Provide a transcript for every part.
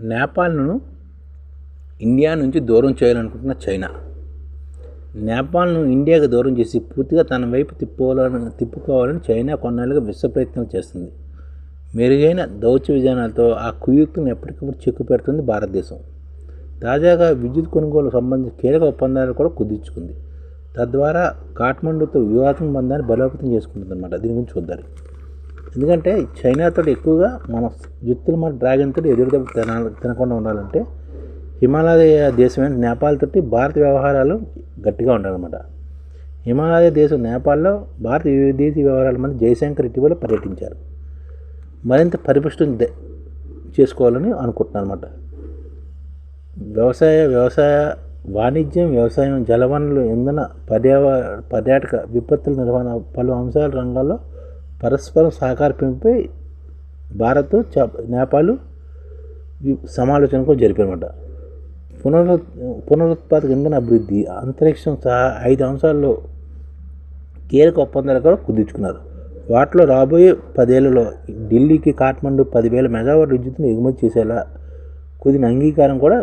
నేపాల్ను India నుంచి దూరం చేయాలనుకుంటున్న చైనా. నేపాల్ను ఇండియాకు దూరం చేసి పూర్తిగా తన వైపు తిప్పుకోవాలని తిప్పుకోవాలని చైనా కొన్నాళ్ళుగా విశ్వ ప్రయత్నాలు చేస్తుంది. మెరుగైన దౌత్య విధానాలతో ఆ కుయుక్తిని ఎప్పటికప్పుడు చెక్కు పెడుతుంది భారతదేశం. తాజాగా విద్యుత్ కొనుగోలు సంబంధించి కీలక ఒప్పందాలు కూడా కుదుర్చుకుంది. తద్వారా కాఠ్మండూతో వ్యూహాత్మక బంధాన్ని బలోపేతం చేసుకుంటుందన్నమాట. దీని గురించి చూద్దాం. ఎందుకంటే చైనాతో ఎక్కువగా మన యుక్తులు మన డ్రాగన్తో ఎదురుదెబ్బ తిన తినకుండా ఉండాలంటే హిమాలయ దేశమైన నేపాల్ తోటి భారత వ్యవహారాలు గట్టిగా ఉండాలన్నమాట. హిమాలయ దేశం నేపాల్లో భారత విదేశీ వ్యవహారాల మంత్రి జయశంకర్ ఇటీవల పర్యటించారు. మరింత పరిపుష్టం చేసుకోవాలని అనుకుంటున్నాను అనమాట వ్యవసాయ వ్యవసాయ వాణిజ్యం వ్యవసాయం జలవనరులు ఇంధన పర్యావ పర్యాటక విపత్తుల నిర్వహణ పలు అంశాల రంగాల్లో పరస్పరం సహకార భారత్ నేపాల్ సమాలోచన కూడా జరిపారన్నమాట. పునరు పునరుత్పాదక ఇంధన అభివృద్ధి అంతరిక్షం సహా ఐదు అంశాల్లో కీలక ఒప్పందాలు కూడా కుదుర్చుకున్నారు. వాటిలో రాబోయే పదేళ్ళలో ఢిల్లీకి కాఠ్మండు పదివేల మెగావాట్ విద్యుత్తును ఎగుమతి చేసేలా కుదిన అంగీకారం కూడా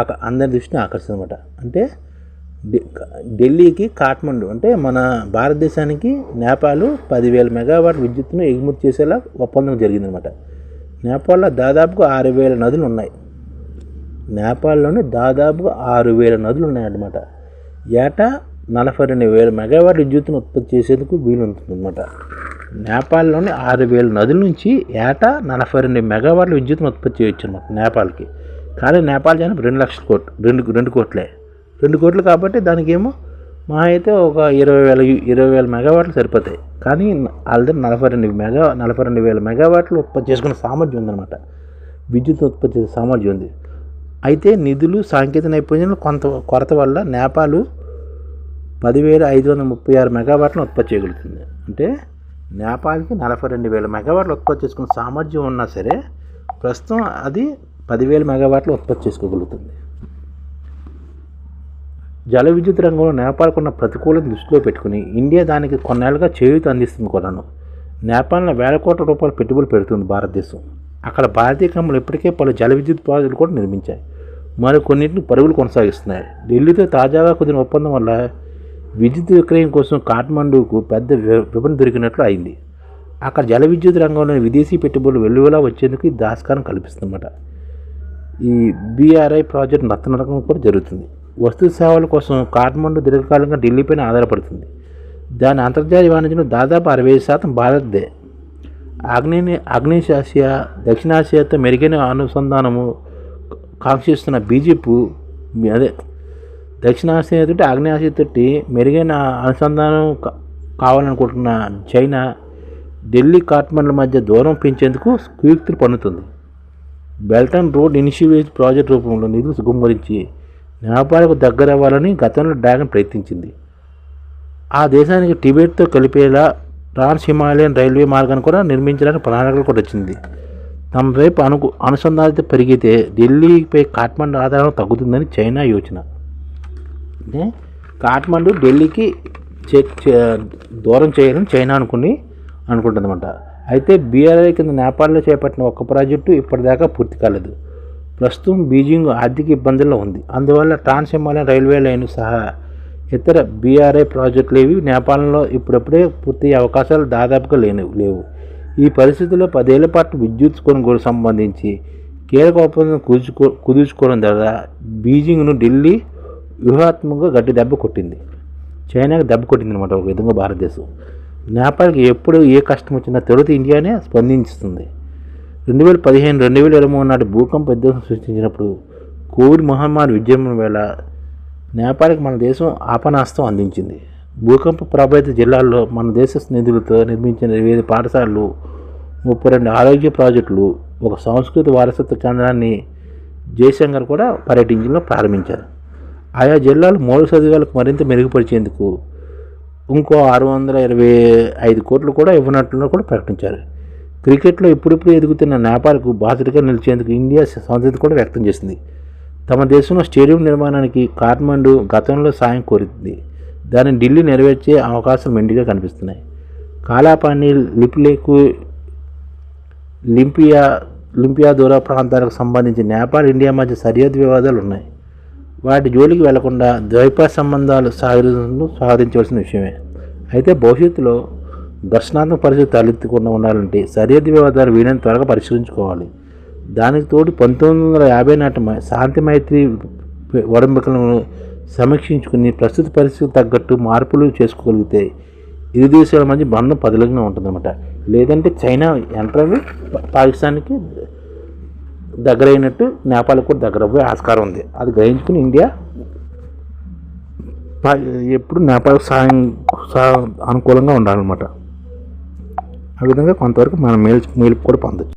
ఆక అందరి దృష్టిని ఆకర్షిందన్నమాట అంటే ఢిల్లీకి కాఠ్మండు అంటే మన భారతదేశానికి నేపాల్ పదివేల మెగావాట్ విద్యుత్తును ఎగుమతి చేసేలా ఒప్పందం జరిగిందనమాట నేపాల్లో దాదాపుగా ఆరు వేల నదులు ఉన్నాయి. నేపాల్లోని దాదాపుగా ఆరు వేల నదులు ఉన్నాయన్నమాట. ఏటా నలభై రెండు వేల మెగావాట్ విద్యుత్తును ఉత్పత్తి చేసేందుకు వీలుంటుందన్నమాట. నేపాల్లోని ఆరు వేల నదుల నుంచి ఏటా నలభై రెండు మెగావాట్ల విద్యుత్తును ఉత్పత్తి చేయొచ్చు అనమాట నేపాల్కి. కానీ నేపాల్ జనం రెండు లక్షల కోట్లు రెండు రెండు కోట్లే. రెండు కోట్లు కాబట్టి దానికి ఏమో మా అయితే ఒక ఇరవై వేల ఇరవై వేల మెగావాట్లు సరిపోతాయి. కానీ ఆల్రెడీ నలభై రెండు మెగా నలభై రెండు వేల మెగావాట్లు ఉత్పత్తి చేసుకునే సామర్థ్యం ఉందన్నమాట. విద్యుత్ ఉత్పత్తి చేసే సామర్థ్యం ఉంది. అయితే నిధులు సాంకేతిక నైపుణ్యం కొంత కొరత వల్ల నేపాలు పదివేల ఐదు వందల ముప్పై ఆరు మెగావాట్లను ఉత్పత్తి చేయగలుగుతుంది. అంటే నేపాల్కి నలభై రెండు వేల మెగావాట్లు ఉత్పత్తి చేసుకునే సామర్థ్యం ఉన్నా సరే ప్రస్తుతం అది పదివేల మెగావాట్లు ఉత్పత్తి చేసుకోగలుగుతుంది. జల విద్యుత్ రంగంలో నేపాల్కున్న ప్రతికూలత దృష్టిలో పెట్టుకుని ఇండియా దానికి కొన్నేళ్ళుగా చేయూత అందిస్తుంది కూడాను. నేపాల్లో వేల కోట్ల రూపాయల పెట్టుబడులు పెడుతుంది భారతదేశం. అక్కడ భారతీయ కంపెనీలు ఇప్పటికే పలు జల విద్యుత్ ప్రాజెక్టులు కూడా నిర్మించాయి. మరి కొన్నింటిని పరుగులు కొనసాగిస్తున్నాయి. ఢిల్లీతో తాజాగా కుదిరిన ఒప్పందం వల్ల విద్యుత్ విక్రయం కోసం కాఠ్మండూకు పెద్ద వి- విపణి దొరికినట్లు అయింది. అక్కడ జల విద్యుత్ రంగంలోని విదేశీ పెట్టుబడులు వెల్లువలా వచ్చేందుకు ఈ దాస్కారం కల్పిస్తుందన్నమాట. ఈ బీఆర్ఐ ప్రాజెక్ట్ నత్తనరకం కూడా జరుగుతుంది. వస్తు సేవల కోసం కాఠ్మండు దీర్ఘకాలంగా ఢిల్లీపైన ఆధారపడుతుంది. దాని అంతర్జాతీయ వాణిజ్యం దాదాపు అరవై శాతం భారత్దే. ఆగ్నేయ ఆగ్నేయాసియా దక్షిణాసియాతో మెరుగైన అనుసంధానము కాంక్షిస్తున్న బీజేపీ అదే దక్షిణాసియాతో ఆగ్నేయాసియాతో తోటి మెరుగైన అనుసంధానం కా- కావాలనుకుంటున్న చైనా ఢిల్లీ కాఠ్మండ్ల మధ్య దూరం పెంచేందుకు కుయుక్తులు పన్నుతుంది. Belt and road initiative project రూపంలో నిధులు గుమ్మరించి నేపాల్కు దగ్గర అవ్వాలని గతంలో డ్రాగన్ ప్రయత్నించింది. ఆ దేశానికి టిబెట్తో కలిపేలా ట్రాన్స్ హిమాలయన్ రైల్వే మార్గాన్ని కూడా నిర్మించడానికి ప్రణాళికలు కూడా వచ్చింది. తమ వైపు అను అనుసంధానిత పెరిగితే ఢిల్లీపై కాఠ్మండు ఆధారం తగ్గుతుందని చైనా యోచన. అంటే కాఠ్మండు ఢిల్లీకి చెక్ చే- దూరం చేయాలని చైనా అనుకుని అనుకుంటుందన్నమాట. అయితే బీఆర్ఐ కింద నేపాల్లో చేపట్టిన ఒక్క ప్రాజెక్టు ఇప్పటిదాకా పూర్తి కాలేదు. ప్రస్తుతం బీజింగ్ ఆర్థిక ఇబ్బందుల్లో ఉంది. అందువల్ల ట్రాన్స్ హిమాలయన్ రైల్వే లైన్ సహా ఇతర బీఆర్ఐ ప్రాజెక్టులు ఏవి నేపాల్లో ఇప్పుడప్పుడే పూర్తయ్యే అవకాశాలు దాదాపుగా లేని లేవు. ఈ పరిస్థితుల్లో పదేళ్ళ పాటు విద్యుత్ కొనుగోలు సంబంధించి కీలక ఒప్పందం కుదుర్చుకో కుదుర్చుకోవడం ద్వారా బీజింగ్ను ఢిల్లీ వ్యూహాత్మకంగా గట్టి దెబ్బ కొట్టింది. చైనాకు దెబ్బ కొట్టింది అనమాట ఒక విధంగా భారతదేశం. నేపాల్కి ఎప్పుడు ఏ కష్టం వచ్చినా తొలుత ఇండియానే స్పందించుతుంది. రెండు వేల పదిహేను రెండు వేల ఇరవై మూడు నాటి భూకంప విధ్వంసం సృష్టించినప్పుడు కోవిడ్ మహమ్మారి విజృంభణ వేళ నేపాల్కి మన దేశం ఆపనాస్తం అందించింది. భూకంప ప్రభావిత జిల్లాల్లో మన దేశ నిధులతో నిర్మించిన వివిధ పాఠశాలలు ముప్పై రెండు ఆరోగ్య ప్రాజెక్టులు ఒక సంస్కృతి వారసత్వ కేంద్రాన్ని జయశంకర్ కూడా పర్యటించడంలో ప్రారంభించారు. ఆయా జిల్లాలు మౌలిక సదుపాయాలకు మరింత మెరుగుపరిచేందుకు ఇంకో ఆరు వందల ఇరవై ఐదు కోట్లు కూడా ఇవ్వనట్లు కూడా ప్రకటించారు. క్రికెట్లో ఇప్పుడిప్పుడు ఎదుగుతున్న నేపాల్కు బాధ్యతగా నిలిచేందుకు ఇండియా సంసిద్ధి కూడా వ్యక్తం చేసింది. తమ దేశంలో స్టేడియం నిర్మాణానికి కాఠ్మండు గతంలో సాయం కోరింది. దాన్ని ఢిల్లీ నెరవేర్చే అవకాశం మెండుగా కనిపిస్తున్నాయి. కాలాపాని లిప్లేకు లింపియా లింపియా దూర ప్రాంతాలకు సంబంధించి నేపాల్ ఇండియా మధ్య సరిహద్దు వివాదాలు ఉన్నాయి. వాటి జోలికి వెళ్ళకుండా ద్వైప సంబంధాలు సాగరించడం సాధించవలసిన విషయమే. అయితే భవిష్యత్తులో ఘర్షణాత్మక పరిస్థితి తలెత్తకుండా ఉండాలంటే సరిహద్దు వివాదాలు వీలైనంత త్వరగా పరిష్కరించుకోవాలి. దానికి తోడు పంతొమ్మిది వందల యాభై నాటి శాంతి మైత్రి ఒడంబికలను సమీక్షించుకుని ప్రస్తుత పరిస్థితికి తగ్గట్టు మార్పులు చేసుకోగలిగితే ఇరు దేశాల మధ్య బంధం పదిలంగా ఉంటుందన్నమాట. లేదంటే చైనా ఎంటర్ పాకిస్తాన్కి దగ్గరైనట్టు నేపాల్కి కూడా దగ్గర పోయే ఆస్కారం ఉంది. అది గ్రహించుకుని ఇండియా పా- ఎప్పుడు నేపాల్ సాయం సా అనుకూలంగా ఉండాలన్నమాట. ఆ విధంగా కొంతవరకు మనం మేలు మేలు కూడా పొందొచ్చు.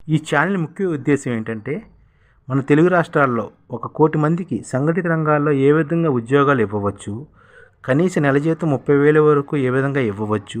ఈ ఛానల్ ముఖ్య ఉద్దేశం ఏంటంటే మన తెలుగు రాష్ట్రాల్లో ఒక కోటి మందికి సంఘటిత రంగాల్లో ఏ విధంగా ఉద్యోగాలు ఇవ్వవచ్చు కనీస నెల జీతం ముప్పై వేల వరకు ఏ విధంగా ఇవ్వవచ్చు